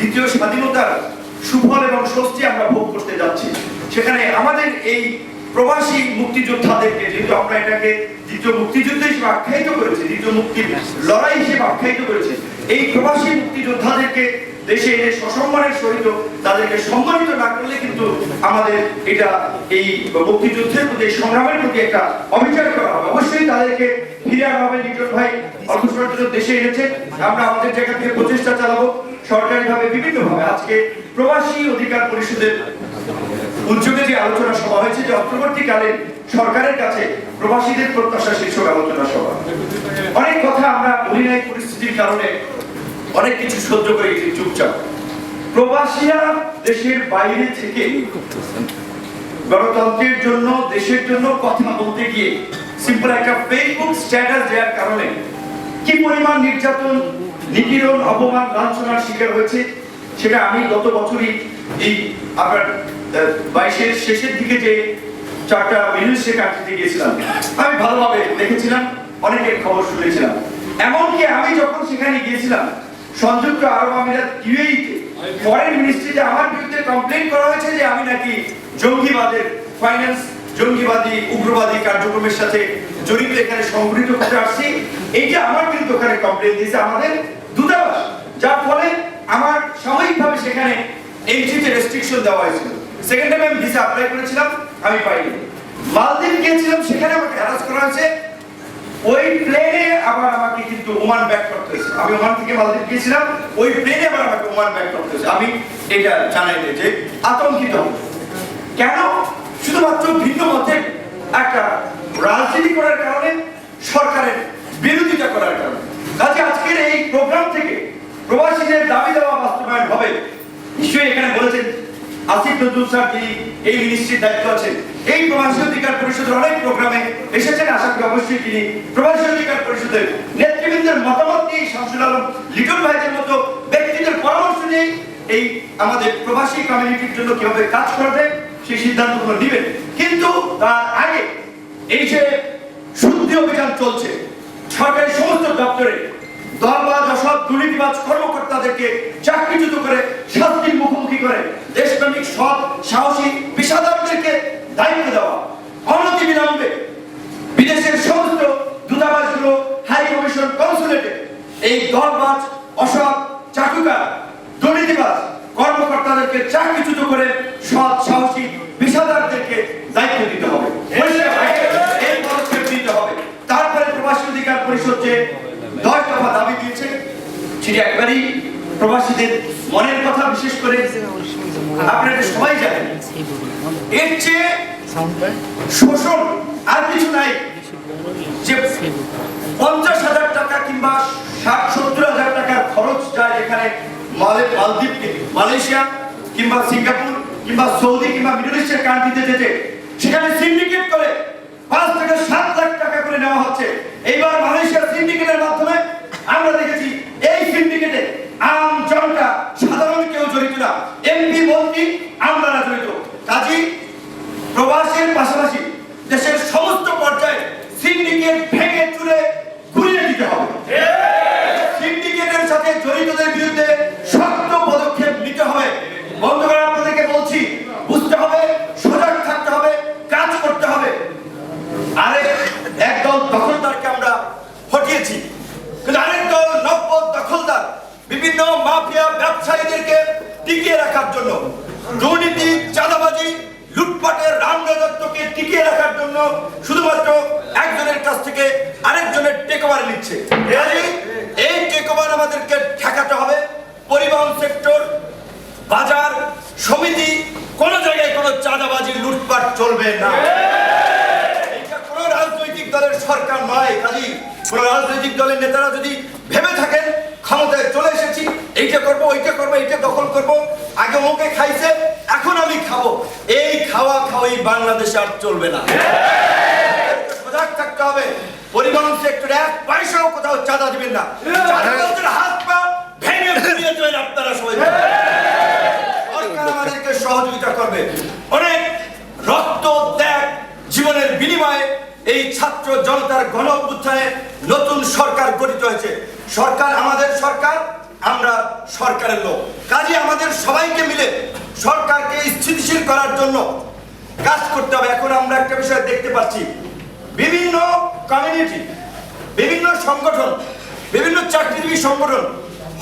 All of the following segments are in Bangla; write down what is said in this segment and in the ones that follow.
দ্বিতীয় স্বাধীনতার সুফল এবং স্বস্তি আমরা ভোগ করতে যাচ্ছি। সেখানে আমাদের এই প্রবাসী মুক্তিযোদ্ধাদেরকে, যেহেতু আমরা এটাকে দ্বিতীয় মুক্তিযুদ্ধ হিসেবে আখ্যায়িত করেছি, দ্বিতীয় মুক্তির লড়াই হিসেবে আখ্যায়িত করেছি, এই প্রবাসী মুক্তিযোদ্ধাদেরকে দেশে এনে সসম্মানের সহিত তাদেরকে সম্মানিত না করলে কিন্তু আমাদের এটা এই মুক্তিযুদ্ধের প্রতি সংগ্রামের প্রতি একটা অবিচার করা হবে। অবশ্যই তাদেরকে ফিরে আনা হবে লিটন ভাই অল্প দেশে আমরা আমাদের জায়গা থেকে প্রচেষ্টা চালাবো, সরকারিভাবে আজকে প্রবাসী অধিকার পরিষদের উদ্যোগে যে আলোচনা সভা হয়েছে, যে সরকারের কাছে প্রবাসীদের প্রত্যাশা শীর্ষক আলোচনা সভা। অনেক কথা আমরা বলি নাই, পরিস্থিতির কারণে অনেক কিছু সহ্য করে গেছি চুপচাপ। প্রবাসীরা দেশের বাইরে থেকে গণতন্ত্রের জন্য, দেশের জন্য কথা বলতে গিয়ে সিম্পল একটা ফেসবুক স্ট্যাটাস দেওয়ার কারণে কি পরিমাণ নির্যাতন, নিপীড়ন, অপমান, লাঞ্ছনার শিকার হয়েছে, সেটা আমি গত বছরই এই আপনার বাইশের শেষের দিকে যে চারটা মিলিশিয়া কান্ট্রিতে গিয়েছিলাম, আমি ভালোভাবে দেখেছিলাম, অনেকের খবর শুনেছিলাম। এমনকি আমি যখন সেখানে গিয়েছিলাম, সংযুক্ত আরব আমিরাত ইউএইতে ফরেন মিনিস্ট্রিতে আমার বিরুদ্ধে কমপ্লেন করা হয়েছে যে আমি নাকি জঙ্গিবাদের ফাইন্যান্স জঙ্গিবাদী, উগ্রবাদী কার্যক্রমের সাথে জড়িত এখানে সংগঠিত করতে আসছি। এইটা আমার বিরুদ্ধে ওখানে কমপ্লেন দিয়েছে আমাদের দূতাবাস। যার ফলে আমার সাময়িকভাবে সেখানে এন্ট্রিতে রেস্ট্রিকশন দেওয়া হয়েছিল। সেকেন্ড টাইম আমি ভিসা অ্যাপ্লাই করেছিলাম, আমি পাইনি। মালদ্বীপ গিয়েছিলাম, সেখানে আমাকে হ্যারাস করা হয়েছে। ওই প্লেনে আবার আমাকে কিন্তু ওমান ব্যাক করতে হয়েছে। আমি ওমান থেকে মালদ্বীপ গিয়েছিলাম, ওই প্লেনে আবার আমাকে ওমান ব্যাক করতে হয়েছে। আমি এটা জানাই যে আতঙ্কিত কেন? শুধুমাত্র ভিন্ন মতে একটা রাজনীতি করার কারণে, সরকারের বিরোধিতা করার কারণে। কাজে আজকের এই প্রোগ্রাম থেকে প্রবাসীদের দাবি দেওয়া বাস্তবায়ন হবে। নিশ্চয়ই এখানে বলেছেন আসিফ নজরুল স্যার এই মিনিস্ট্রির দায়িত্ব আছেন। এই প্রবাসী অধিকার পরিষদের অনেক প্রোগ্রামে এসেছেন। আশা করি অবশ্যই তিনি প্রবাসী অধিকার পরিষদের নেতৃবৃন্দের মতামত নিয়ে শামসুল আলম, লিটন ভাইদের মতো ব্যক্তিদের পরামর্শ নিয়ে এই আমাদের প্রবাসী কমিউনিটির জন্য কীভাবে কাজ করবে, সেই সিদ্ধান্তগুলো নেবেন। কিন্তু তার আগে এই যে শুদ্ধি অভিযান চলছে সরকারি সমস্ত দপ্তরে দলবাজ অসৎ দুর্নীতিবাজ কর্মকর্তাদেরকে চাকরিচ্যুত করে শাস্তির মুখোমুখি করে দেশপ্রেমিক, সৎ, সাহসী, পেশাদারদেরকে দায়িত্ব দেওয়া। অনতি বিলম্বে বিদেশের সমস্ত দূতাবাসগুলো হাই কমিশন কনসুলেটে এই দলবাজ, অসৎ চাকুকার দুর্নীতিবাজ কর্মকর্তাদেরকে চাকরিচ্যুত করে সৎ সাহসী পেশাদারদেরকে দায়িত্ব দিতে হবে এই পদক্ষেপ নিতে হবে তারপরে প্রবাসী অধিকার পরিষদ যে দশ দফা দাবি দিয়েছে সেটি একবারই প্রবাসীদের মনের কথা বিশেষ করে আপনারা সবাই জানেন। এর চেয়ে শোষণ আর কিছু নাই যে পঞ্চাশ হাজার টাকা কিংবা ষাট, সত্তর হাজার টাকার খরচ যায় যেখানে মালদ্বীপ মালয়েশিয়া কিংবা সিঙ্গাপুর কিংবা সৌদি কিংবা মিডল ইস্টের কান্ট্রিতে যেতে, সেখানে সিন্ডিকেট করে পাঁচ থেকে সাত লাখ টাকা করে নেওয়া হচ্ছে। এইবার মালয়েশিয়ার সিন্ডিকেটের মাধ্যমে আমরা দেখেছি এই সিন্ডিকেটে আম জনতা সাধারণ কেউ জড়িত না এমপি মন্ত্রী আমরা জড়িত কাজী প্রবাসের পাশাপাশি দেশের সমস্ত পর্যায়ে সিন্ডিকেট ভেঙে চুরে ঘুরিয়ে দিতে হবে সিন্ডিকেটের সাথে জড়িতদের বিরুদ্ধে শক্ত পদক্ষেপ নিতে হবে বন্ধুগণ, আপনাদেরকে বলছি, বুঝতে হবে, সজাগ থাকতে হবে, কাজ করতে হবে। আরেক একদল দখলদারকে আমরা হটিয়েছি, কিন্তু আরেক দল নব্য দখলদার, বিভিন্ন মাফিয়া ব্যবসায়ীদেরকে টিকিয়ে রাখার জন্য, দুর্নীতি, চাঁদাবাজি, লুটপাটের রামরাজত্বকে টিকিয়ে রাখার জন্য শুধুমাত্র একজনের কাছ থেকে আরেকজনের টেক ওভার নিচ্ছে এই টেক ওভার আমাদেরকে ঠেকাতে হবে। পরিবহন সেক্টর বাজার সমিতি কোন জায়গায় কোনো চাঁদাবাজি লুটপাট চলবে না। কোনো রাজনৈতিক দলের সরকার নয়, কাজী। কোন রাজনৈতিক দলের নেতারা যদি ভেবে থাকেন, ক্ষমতায় চলে এসেছি, এইটা করব, ওইটা করব, এইটা দখল করব, আগে ওকে খাইছে, এখন আমি খাব। এই খাওয়া খাওয়াই বাংলাদেশে আর চলবে না। সজাগ থাকতে হবে। পরিবহন সেক্টরে এক পয়সাও কোথাও চাঁদা দিবেন না। হাত পা ভেঙে ফিরিয়ে দেবেন আপনারা সবাই। সরকার আমাদেরকে সহযোগিতা করবে। অনেক ছাত্র জনতার গণ নতুন সরকার গঠিত হয়েছে। সরকার আমাদের সরকার, আমরা সরকারের লোক। কাজে আমাদের সবাইকে মিলে সরকারকে স্থিতিশীল করার জন্য কাজ করতে হবে। এখন আমরা একটা বিষয় দেখতে পাচ্ছি। বিভিন্ন কমিউনিটি বিভিন্ন সংগঠন, বিভিন্ন চাকরিজীবী সংগঠন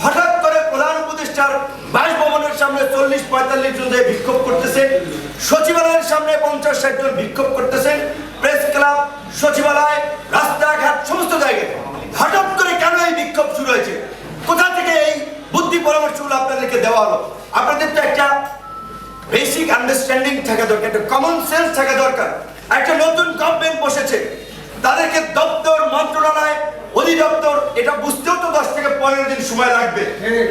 হঠাৎ করে প্রধান উপদেষ্টার বাসভবনের সামনে চল্লিশ পঁয়তাল্লিশ জন বিক্ষোভ করতেছে, সচিবালয়ের সামনে পঞ্চাশ ষাট জন বিক্ষোভ করতেছে প্রেস ক্লাব সচিবালয়, রাস্তাঘাট, সমস্ত জায়গায়। হঠাৎ করে কেন এই বিক্ষোভ শুরু হয়েছে? কোথা থেকে এই বুদ্ধি পরামর্শগুলো আপনাদেরকে দেওয়া হলো? আপনাদের তো একটা বেসিক আন্ডারস্ট্যান্ডিং থাকা দরকার, একটা কমন সেন্স থাকা দরকার। একটা নতুন গভর্নমেন্ট বসেছে। তাদেরকে দপ্তর, মন্ত্রণালয়, অধিদপ্তর, এটা বুঝতেও তো দশ থেকে পনেরো দিন সময় লাগবে।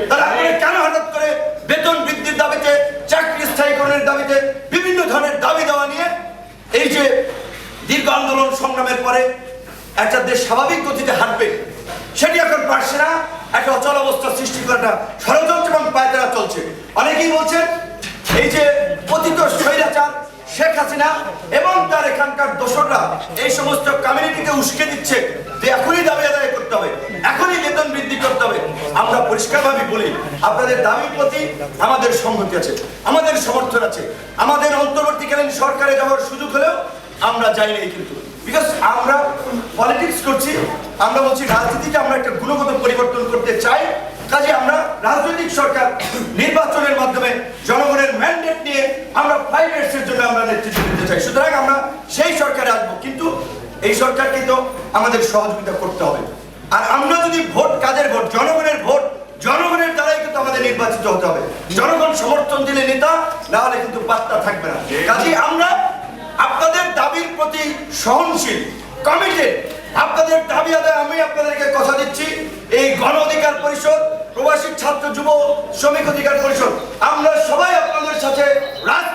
তারা আপনারা কেন হঠাৎ করে বেতন বৃদ্ধির দাবিতে, চাকরি স্থায়ীকরণের দাবিতে বিভিন্ন ধরনের দাবি দেওয়া নিয়ে এই যে দীর্ঘ আন্দোলন সংগ্রামের পরে একটা দেশ স্বাভাবিক গতিতে হাঁটবে, সেটি এখন পারছে না। একটা অচল অবস্থা সৃষ্টি করাটা ষড়যন্ত্র এবং পায়তারা চলছে। অনেকেই বলছেন, এই যে পতিত স্বৈরাচার শেখ হাসিনা এবং তার এখানকার দোসররা এই সমস্ত কমিউনিটিকে উস্কে দিচ্ছে, যে এখনই দাবি আদায় করতে হবে, এখনই বেতন বৃদ্ধি করতে হবে। আমরা পরিষ্কারভাবে বলি, আপনাদের দাবির প্রতি আমাদের সংহতি আছে, আমাদের সমর্থন আছে। আমাদের অন্তর্বর্তীকালীন সরকারে যাওয়ার সুযোগ হলেও আমরা যাই নাই কিন্তু বিকজ আমরা পলিটিক্স করছি, আমরা বলছি রাজনীতিতে আমরা একটা গুণগত পরিবর্তন করতে চাই, কাজে আমরা রাজনৈতিক সরকার নির্বাচনের মাধ্যমে জনগণের ম্যান্ডেট নিয়ে আমরা ফাইভ ইয়ার্স এর জন্য আমরা নেতৃত্ব দিতে চাই। সুতরাং আমরা সেই সরকারে আসব। কিন্তু এই সরকারকে তো আমাদের সহযোগিতা করতে হবে। আর আমরা যদি ভোট, কাদের ভোট? জনগণের ভোট। জনগণের দ্বারাই কিন্তু আমাদের নির্বাচিত হতে হবে। জনগণ সমর্থন দিলে নেতা, না হলে কিন্তু বার্তা থাকবে না। কাজে আমরা আপনাদের দাবির প্রতি সহনশীল কমিটেড আপনাদের দাবি আদায় আমি আপনাদেরকে কথা দিচ্ছি, এই গণ অধিকার পরিষদ, প্রবাসী ছাত্র, যুব, শ্রমিক অধিকার পরিষদ। আমরা সবাই আপনাদের সাথে রাজ